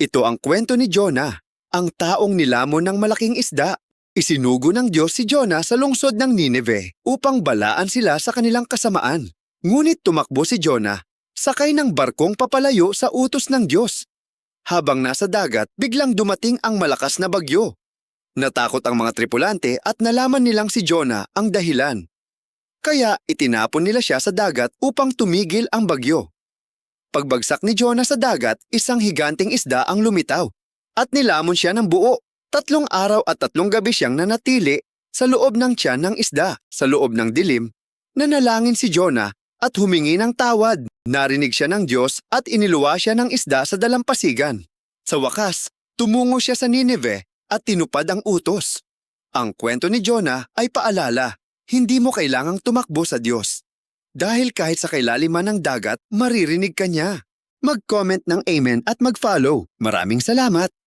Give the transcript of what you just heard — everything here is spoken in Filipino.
Ito ang kwento ni Jonah, ang taong nilamon ng malaking isda. Isinugo ng Diyos si Jonah sa lungsod ng Nineveh upang balaan sila sa kanilang kasamaan. Ngunit tumakbo si Jonah, sakay ng barkong papalayo sa utos ng Diyos. Habang nasa dagat, biglang dumating ang malakas na bagyo. Natakot ang mga tripulante at nalaman nilang si Jonah ang dahilan. Kaya itinapon nila siya sa dagat upang tumigil ang bagyo. Pagbagsak ni Jonah sa dagat, isang higanting isda ang lumitaw at nilamon siya ng buo. Tatlong araw at tatlong gabi siyang nanatili sa loob ng tiyan ng isda, sa loob ng dilim. Nanalangin si Jonah at humingi ng tawad. Narinig siya ng Diyos at iniluwa siya ng isda sa dalampasigan. Sa wakas, tumungo siya sa Nineveh at tinupad ang utos. Ang kwento ni Jonah ay paalala, hindi mo kailangang tumakbo sa Diyos. Dahil kahit sa kailaliman ng dagat, maririnig ka niya. Mag-comment ng Amen at mag-follow. Maraming salamat!